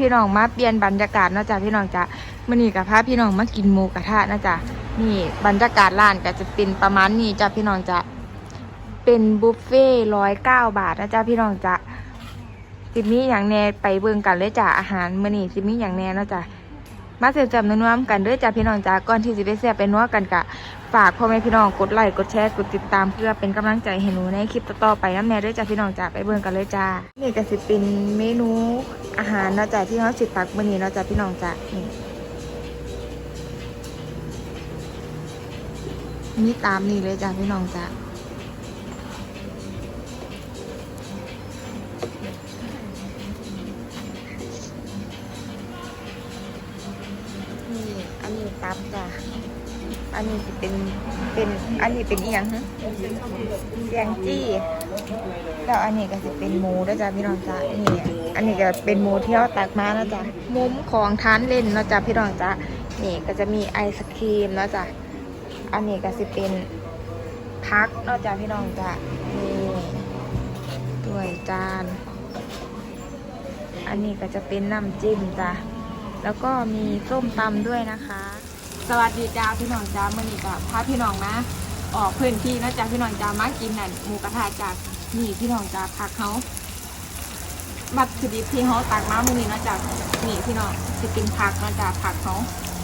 พี่น้องมาเปลี่ยนบรรยากาศนะจ๊ะพี่น้องจ๊ะมื้อนี้ก็พาพี่น้องมากินหมูกระทะนะจ๊ะนี่บรรยากาศร้านก็จะเป็นประมาณนี้จ้ะพี่น้องจ๊ะเป็นบุฟเฟ่ร้อยเก้าบาทนะจ๊ะพี่น้องจ๊ะสิมีอย่างแน่ไปเบิ่งกันเลยจ้ะอาหารมื้อนี้สิมีอย่างแน่นะจ๊ะ มาเสียบจำนัวๆกันด้อจ้ะพี่น้องจ้ะก่อนที่สิไปเสียบไปนัวกันกะฝากพ่อแม่พี่น้องกดไลค์กดแชร์กดติดตามเพื่อเป็นกำลังใจให้หนูในคลิปต่อๆไปน้ำแน่ด้วยจ้าพี่น้องจ้าไปเบิ่งกันเลยจ้านี่ก็สิเป็นเมนูอาหารเนาะจ้าที่เขาสิตักมื้อนี้เนาะจ้าพี่น้องจ้านี่นี่ตามนี่เลยจ้าพี่น้องจ้า ตับจ้าอันนี้สิเป็นเป็นอันนี้เป็นอีหยังฮะเสียงจี้แล้วอันนี้ก็สิเป็นหมูด้วยจ้ะพี่น้องจ้ะนี่อันนี้ก็เป็นหมูที่เราตักมาแล้วจ้ะมุมของทานเล่นนะจ้ะพี่น้องจ้ะนี่ก็จะมีไอศครีมนะจ้ะอันนี้ก็สิเป็นพักนะจ้ะพี่น้องจ้ะนี่ถ้วยจาน อันนี้ก็จะเป็นน้ำจิ้มจ้ะ แล้วก็มีส้มตำด้วยนะคะ สวัสดีจ้าพี่น้องจ้าเมื่อนี้ก็พาพี่น้องนะออกพื้นที่นะจ้าพี่น้องจ้ามากินนั่นหมูกระทะจากนี่พี่น้องจ้าผักเขาบัตรสดิบที่เขาตักมาเมื่อนี้นะจ้านี่พี่น้องจะกินผักนะจ้าผักเขา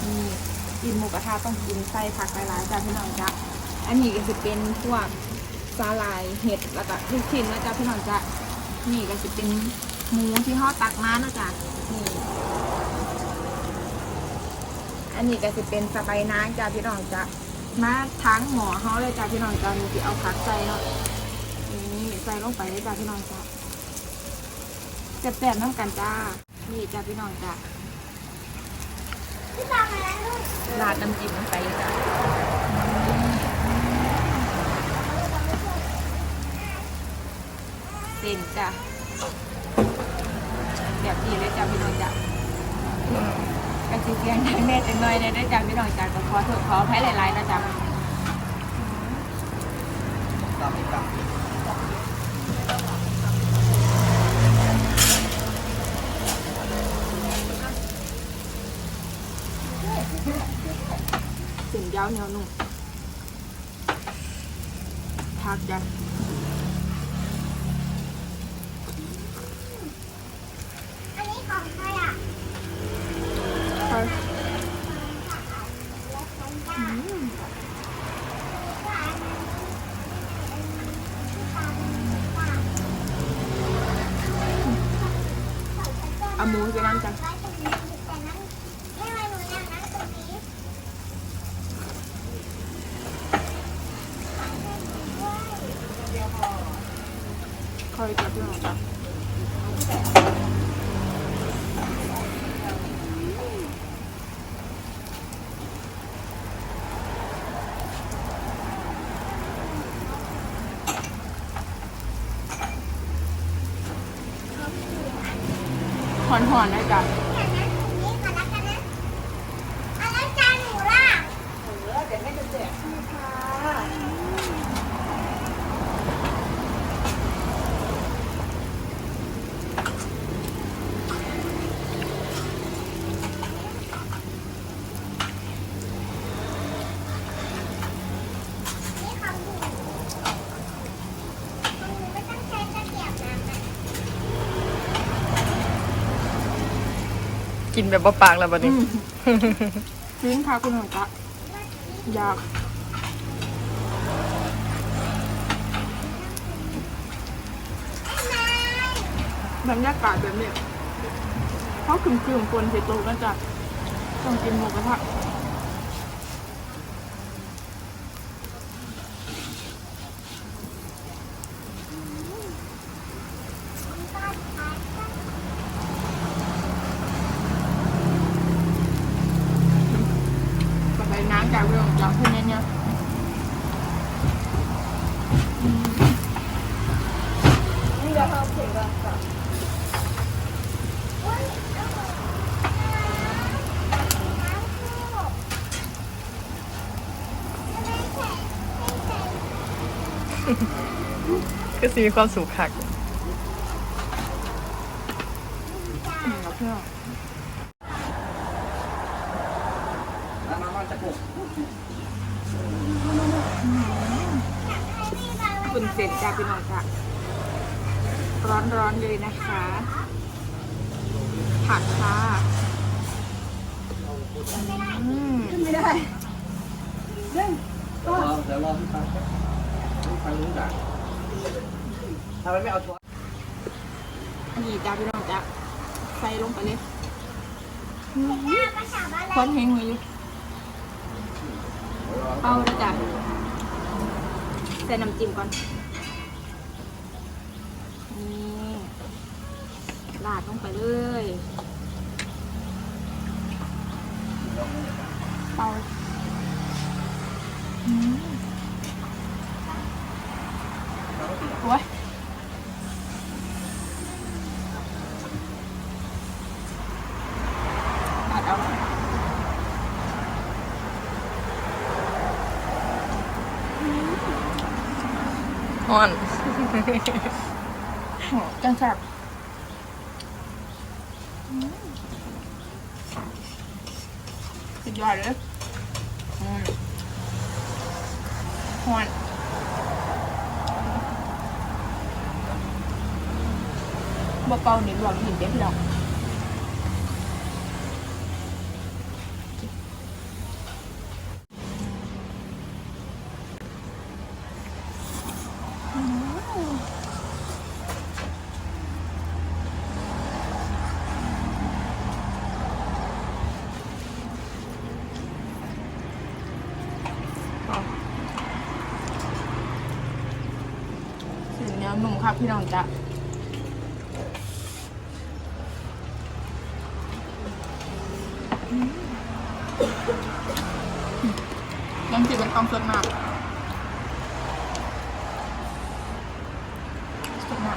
นี่กินหมูกระทะต้องกินไส้ผักหลายๆจ้าพี่น้องจ้าอันนี้ก็จะเป็นพวกสาหร่ายเห็ดแล้วก็ลูกชิ้นนะจ้าพี่น้องจ้านี่ก็จะเป็นหมูที่เขาตักมานะจ้านี่ อันนี้ก็จะเป็นสไปนางจ้าพี่น้องจ้ามาทั้งหมอเขาเลยจ้าพี่น้องจ้ามีที่เอาผักใส่เนาะนี่ใส่ลงไปเลยจ้าพี่น้องจ้าแซ่บๆน้ำกันจ้า นี่จ้าพี่น้องจ้าราดน้ำจิ้มลงไปเลยจ้าเส้นจ้าแบบนี้เลยจ้าพี่น้องจ้า กระซิเสียงแม่จังเลยได้ได้จำพี่น้องจากขอโทษขออภัยหลายๆนะจ๊ะสิ่งยาวเหนียวนุ่มพักจ้ะ เอาหมูไปนั่งจ้ะไว้ตรงนี้แต่นั้นไม่ไว้หนูนั่งนั่งตรงนี้คอยจับพี่น้องจ้ะ หอนๆนะจ๊ะ แต่นั้นตรงนี้ก่อนแล้วกันนะอันนั้นจานหนูล่ะ นี่ของหนูของหนูไม่ต้องใช้ตะเกียบน้ำนะ กินแบบบ่ปากแล้วบัดนี้ ลิ้นค่ะคุณหนูจ๊ะอยากบรรยากาศแบบนี้เขาคืมคืมๆคนเสโตกันจ้ะต้องกินหมูกระทะกับใบน้ำจากเรื่องจากเพื่อนเนี่ย ก็สิมีความสุขคักกับเนาะแล้วมาว่าจะกุกคุณเสร็จจ้าพี่น้องจ้ะร้อนร้อนๆเลยนะคะ ผักค่ะอืมไม่ได้เดี๋ยวรอเดี๋ยวรอพี่ฟัง พี่ฟังรู้จักทำไมไม่เอาช้อนอันนี้จ้าพี่น้องจ้ะใส่ลงไปเลยภาษาอะไรควันแห้งเลยอยู่เป้าแล้วจ้ะใส่น้ำจิ้มก่อน นี่ราดลงไปเลยเป้าอืมโอ้ยราดเอา อ่อนจังแซ่บสุดยอดเลยอืมหอนบะเปาหนิหลวงหินเด็ดหรอก หนุ่มครับพี่น้องจ๊ะน้ำจิ้มเป็นความสดมากสดมาก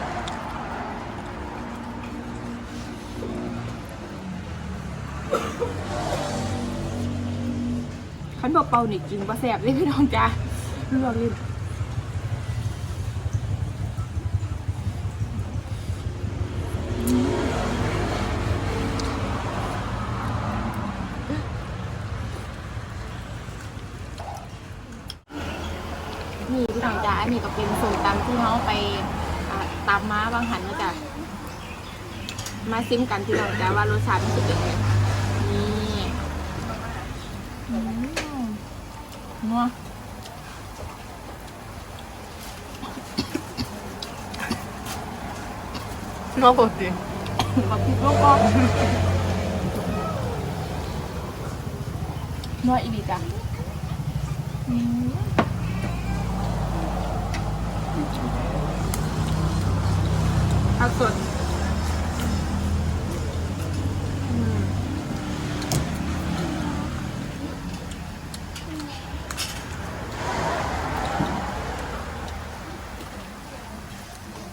ขันบอกเปาหนิกินปลาแสบเลยพี่น้องจ้ะลวกลิ้น นี่พี่น้องจ๋าอันนี้ก็เป็นสูตรตำที่เขาไปอ่าตำม้าบางหันนะจ๊ะมาซิมกันพี่น้องจ๋าว่ารสชาติมันจะเป็นยังไงนี่อืมนัวนอกปกติกับพริกลูกก็นัวอีดีจ้ะอืมผัก สด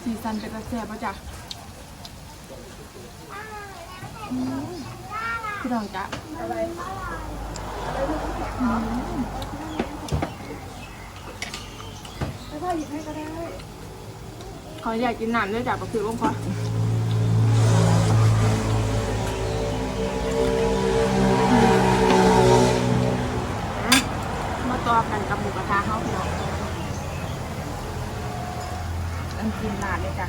สีสันเป็นกระแสปะจ๊ะพี่ดองจ๊ะถ้าหยิบให้ก็ได้ ขออยากกินน้ำด้วยจ้ะก็คือลงพออะมาต่อกันกับหมูกระทะเขาพี่น้องอันกินนาดเลยจ้ะ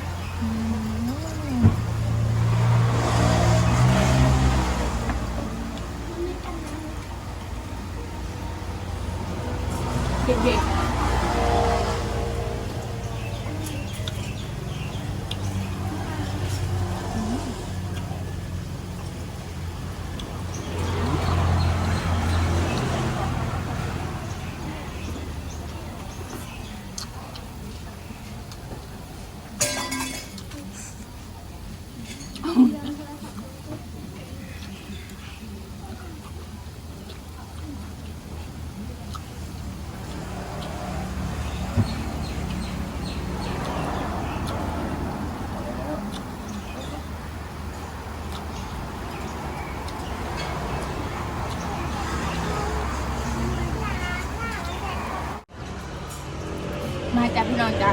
จ้ะพี่น้องจ้ะ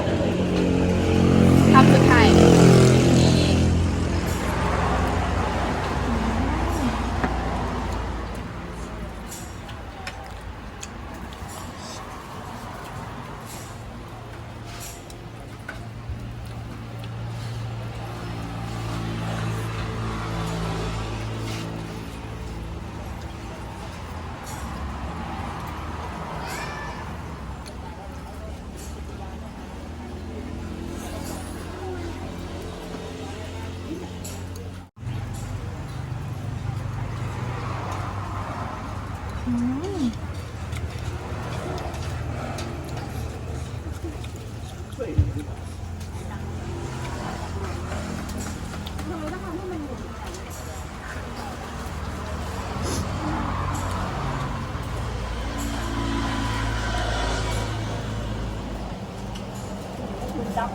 Oh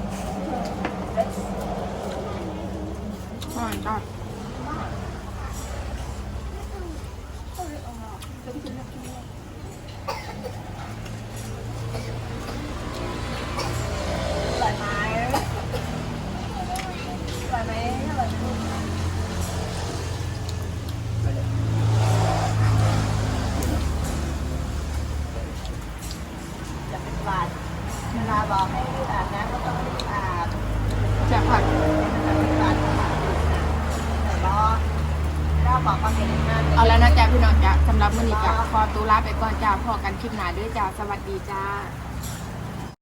my god. วัสดีจ้า